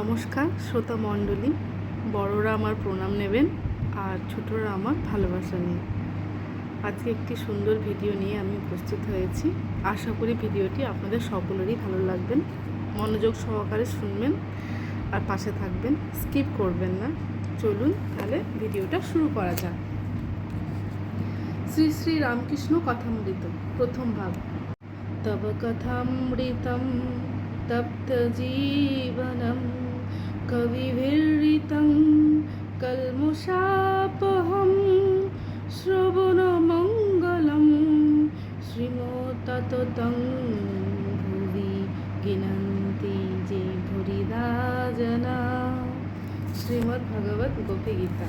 নমস্কার, শ্রোতা মণ্ডলী। বড়রা আমার প্রণাম নেবেন আর ছোটরা আমার ভালোবাসা নিন আজকে একটি সুন্দর ভিডিও নিয়ে আমি উপস্থিত হয়েছি। আশা করি ভিডিওটি আপনাদের সকলেরই ভালো লাগবেন। মনোযোগ সহকারে শুনবেন আর পাশে থাকবেন। স্কিপ করবেন না। চলুন তাহলে ভিডিওটা শুরু করা যাক। শ্রী শ্রী রামকৃষ্ণ কথামৃত, প্রথম ভাগ। তব কথামৃতম তপ্তজীবनं কবিভির্ঋतं কলমুষাপহं শ্রবণমঙ্গलं শ্রীমততং ভুবি গিনন্তি যে ভুরিদা জনা শ্রীমদ্ ভগবত গোপী গীতা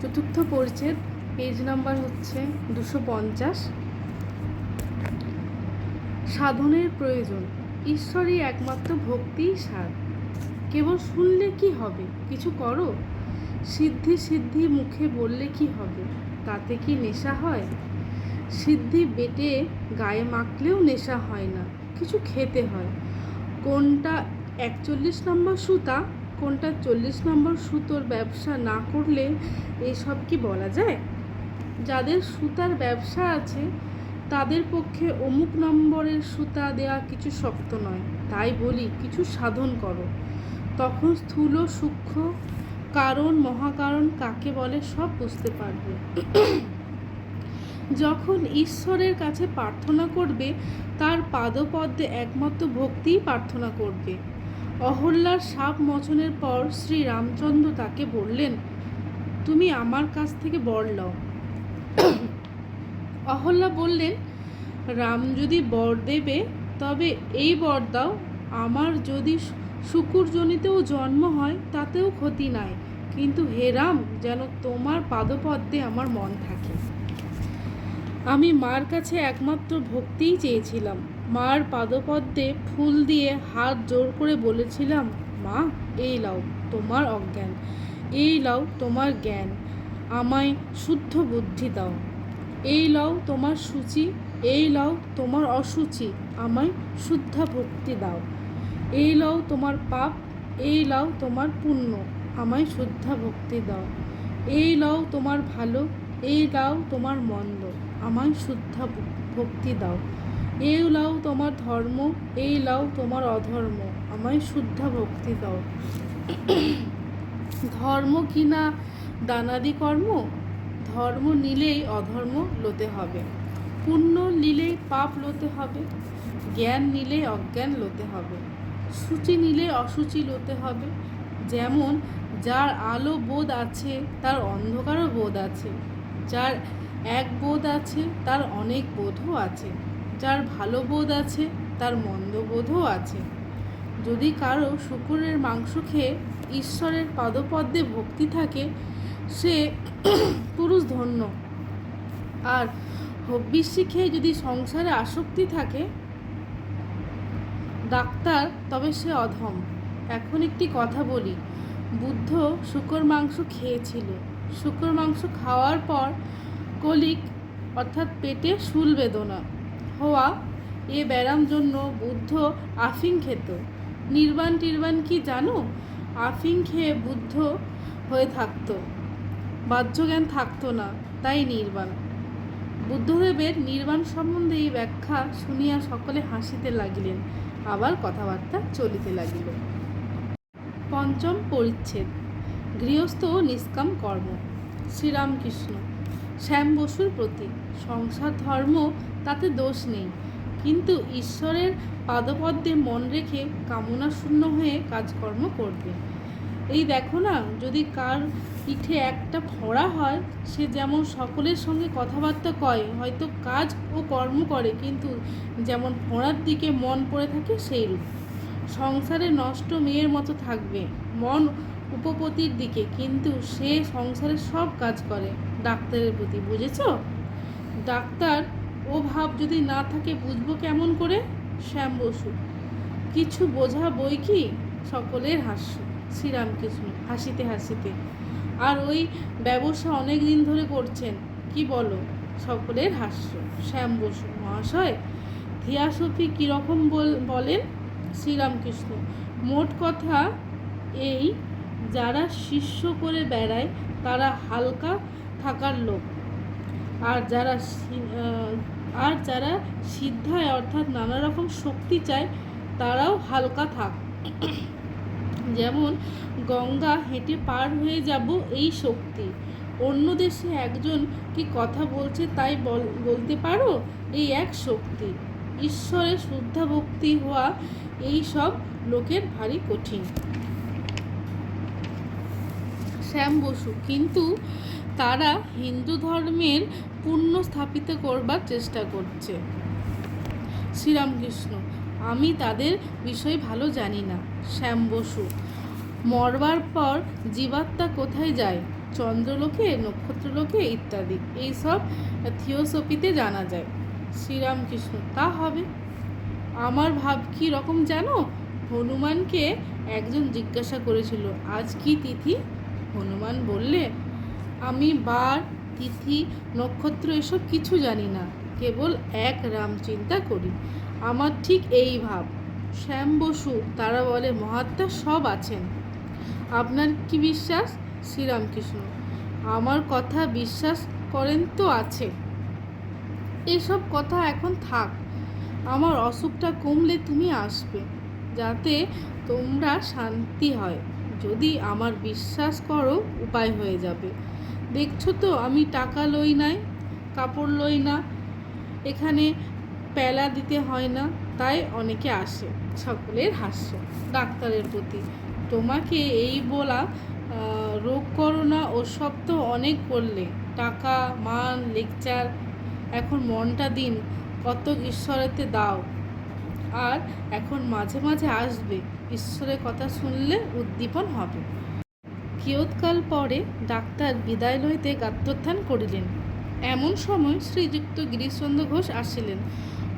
চতুর্থ পরিচ্ছেদ পেজ নাম্বার হচ্ছে দুশো পঞ্চাশ। সাধনের প্রয়োজন। ঈশ্বরই একমাত্র ভক্তিই সার কেবল শুনলে কি হবে? কিছু করো? সিদ্ধি সিদ্ধি মুখে বললে কি হবে? তাতে কি নেশা হয়? সিদ্ধি বেটে গায়ে মাখলেও নেশা হয় না, কিছু খেতে হয়। কোনটা একচল্লিশ নম্বর সুতা, কোনটা চল্লিশ নম্বর সুতোর ব্যবসা না করলে এসব কি বলা যায়? যাদের সুতার ব্যবসা আছে, তাদের পক্ষে অমুক নম্বরের সুতা দেওয়া কিছু শক্ত নয়। তাই বলি, কিছু সাধন করো। তখন স্থূল, সূক্ষ্ম কারণ, মহাকারণ কাকে বলে সব বুঝতে পারবে। যখন ঈশ্বরের কাছে প্রার্থনা করবে, তার পাদপদ্মে একমাত্র ভক্তিই প্রার্থনা করবে। অহল্যার সাপ মোচনের পর শ্রী রামচন্দ্র তাকে বললেন, তুমি আমার কাছ থেকে বর লও। অহল্যা বললেন, রাম যদি বর দেবে, তবে এই বর দাও। আমার যদি শুকুরজনিতেও জন্ম হয়, তাতেও ক্ষতি নাই। কিন্তু হে রাম, যেন তোমার পাদপদ্মে আমার মন থাকে। আমি মার কাছে একমাত্র ভক্তিই চেয়েছিলাম। মার পাদপদ্মে ফুল দিয়ে হাত জোর করে বলেছিলাম, মা, এই লাও তোমার অজ্ঞান, এই লাও তোমার জ্ঞান, আমায় শুদ্ধ বুদ্ধি দাও। এই লাও তোমার সূচি, এই লাও তোমার অসুচি, আমায় শুদ্ধা ভক্তি দাও। এই লাও তোমার পাপ, এই লাও তোমার পুণ্য, আমায় শুদ্ধা ভক্তি দাও। এই লাও তোমার ভালো, এই লাও তোমার মন্দ, আমায় শুদ্ধা ভক্তি দাও। এই লাও তোমার ধর্ম, এই লাও তোমার অধর্ম, আমায় শুদ্ধা ভক্তি দাও। ধর্ম কি না দানাদি কর্ম? ধর্ম নিলেই অধর্ম লোতে হবে। পুণ্য নিলেই পাপ লোতে হবে। জ্ঞান নিলেই অজ্ঞান লোতে হবে। সূচি নিলে অসুচি লোতে হবে। যেমন, যার আলো বোধ আছে, তার অন্ধকারও বোধ আছে। যার এক বোধ আছে, তার অনেক বোধও আছে। যার ভালো বোধ আছে, তার মন্দ বোধও আছে। যদি কারও শুকুরের মাংস খেয়ে ঈশ্বরের পাদপদ্মে ভক্তি থাকে, সে পুরুষ ধন্য। আর হব্বিষ্যি খেয়ে যদি সংসারে আসক্তি থাকে ডাক্তার, তবে সে অধম। এখন একটি কথা বলি। বুদ্ধ শুকর মাংস খেয়েছিল। শুকর মাংস খাওয়ার পর কলিক, অর্থাৎ পেটে শুল বেদনা হওয়া এ ব্যারাম জন্য বুদ্ধ আফিং খেত। নির্বাণ টির্বাণ কি জানো? আফিং খেয়ে বুদ্ধ হয়ে থাকতো। বাহ্যজ্ঞান থাকতো না, তাই নির্বাণ। বুদ্ধদেবের নির্বাণ সম্বন্ধে এই ব্যাখ্যা শুনিয়া সকলে হাসিতে লাগিলেন। আবার কথাবার্তা চলিতে লাগিল। পঞ্চম পরিচ্ছেদ, গৃহস্থ নিষ্কাম কর্ম, শ্রীরামকৃষ্ণ। শ্যাম বসুর প্রতি সংসার ধর্ম, তাতে দোষ নেই। কিন্তু ঈশ্বরের পাদপদ্মে মন রেখে কামনা শূন্য হয়ে কাজকর্ম করবে। এই দেখো না, যদি কার পিঠে একটা ফোড়া হয়, সে যেমন সকলের সঙ্গে কথাবার্তা কয়, হয়তো কাজ ও কর্ম করে, কিন্তু যেমন ফোড়ার দিকে মন পড়ে থাকে সেইরূপ। সংসারে নষ্ট মেয়ের মতো থাকবে, মন উপপতির দিকে, কিন্তু সে সংসারের সব কাজ করে, ডাক্তারের প্রতি, বুঝেছ? ডাক্তার, ও ভাব যদি না থাকে, বুঝব কেমন করে? শ্যাম বসু কিছু বোঝা বই কি? সকলের হাস্য। শ্রীরামকৃষ্ণ, হাসিতে হাসিতে। আর ওই ব্যবসা অনেক দিন ধরে করছেন, কি বলো? সকলের হাস্য। শ্যাম বসু মহাশয় থিয়াসফি কীরকম বলেন শ্রীরামকৃষ্ণ, মোট কথা এই, যারা শিষ্য করে বেড়ায়, তারা হালকা থাকার লোক। আর যারা আর যারা সিদ্ধায়, অর্থাৎ নানা রকম শক্তি চায়, তারাও হালকা থাক। যেমন গঙ্গা হেঁটে পার হয়ে যাব এই শক্তি। অন্য দেশে একজন কি কথা বলছে তাই বল- বলতে পারো? এই এক শক্তি। ঈশ্বরে শুদ্ধা ভক্তি হওয়া এই সব লোকের ভারী কঠিন। শ্যাম বসু, কিন্তু তারা হিন্দু ধর্মের পুণ্য স্থাপিত করবার চেষ্টা করছে। শ্রীরামকৃষ্ণ আমি তাদের বিষয়ে ভালো জানি না। শ্যাম বসু, মরবার পর জীবাত্মা কোথায় যায়? চন্দ্রলোকে, নক্ষত্রলোকে ইত্যাদি। এইসব থিওসফিতে জানা যায়। শ্রীরামকৃষ্ণ, তা হবে। আমার ভাব কি রকম জানো? হনুমানকে একজন জিজ্ঞাসা করেছিল, আজ কি তিথি? হনুমান বললে, আমি বার, তিথি, নক্ষত্র, এসব কিছু জানি না। কেবল এক রাম চিন্তা করি। আমার ঠিক এই ভাব। শ্যাম বসু, তারা বলে, মহাত্মা সব আছেন। আপনার কি বিশ্বাস? শ্রীরামকৃষ্ণ, আমার কথা বিশ্বাস করেন তো আছে। এসব কথা এখন থাক। আমার অসুখটা কমলে তুমি আসবে, যাতে তোমরা শান্তি হয়। যদি আমার বিশ্বাস করো, উপায় হয়ে যাবে। দেখছ তো, আমি টাকা লই নাই, কাপড় লই না। এখানে পেলা দিতে হয় না, তাই অনেকে আসে সকলের হাস্য। ডাক্তারের প্রতি। তোমাকে এই বলা রোগ করোনা ওসব তো অনেক করলে। টাকা, মান, লেকচার, এখন মনটা দিন কত ঈশ্বরেতে দাও। আর এখন মাঝে মাঝে আসবে, ঈশ্বরের কথা শুনলে উদ্দীপন হবে। কিয়ৎকাল পরে ডাক্তার বিদায় লইতে গাত্রোত্থান করিলেন। এমন সময় শ্রীযুক্ত গিরিশচন্দ্র ঘোষ আসিলেন।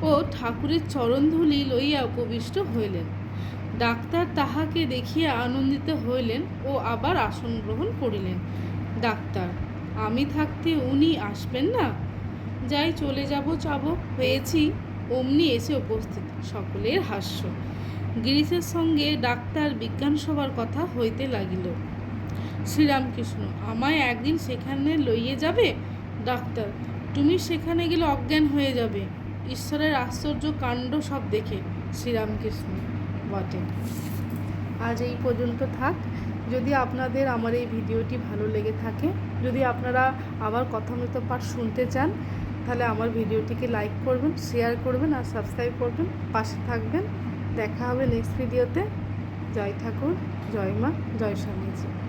ও ঠাকুরের চরণধূলি লইয়া উপবিষ্ট হইলেন। ডাক্তার তাহাকে দেখিয়া আনন্দিত হইলেন ও আবার আসন গ্রহণ করিলেন। ডাক্তার, আমি থাকতে উনি আসবেন না? যাই চলে যাব যাব হয়েছি। অমনি এসে উপস্থিত, সকলের হাস্য। গিরিশের সঙ্গে ডাক্তার বিজ্ঞান সভার কথা হইতে লাগিল। শ্রীরামকৃষ্ণ, আমায় একদিন সেখানে লইয়ে যাবে? ডাক্তার, তুমি সেখানে গেলে অজ্ঞান হয়ে যাবে। ঈশ্বরের আশ্চর্য কাণ্ড সব দেখে শ্রীরামকৃষ্ণ বটে। আজ এই পর্যন্ত থাক। যদি আপনাদের আমার এই ভিডিওটি ভালো লেগে থাকে, যদি আপনারা আবার কথামৃত পাঠ শুনতে চান, তাহলে আমার ভিডিওটিকে লাইক করবেন, শেয়ার করবেন আর সাবস্ক্রাইব করবেন। পাশে থাকবেন। দেখা হবে নেক্সট ভিডিওতে। জয় ঠাকুর, জয় মা, জয় স্বামীজি।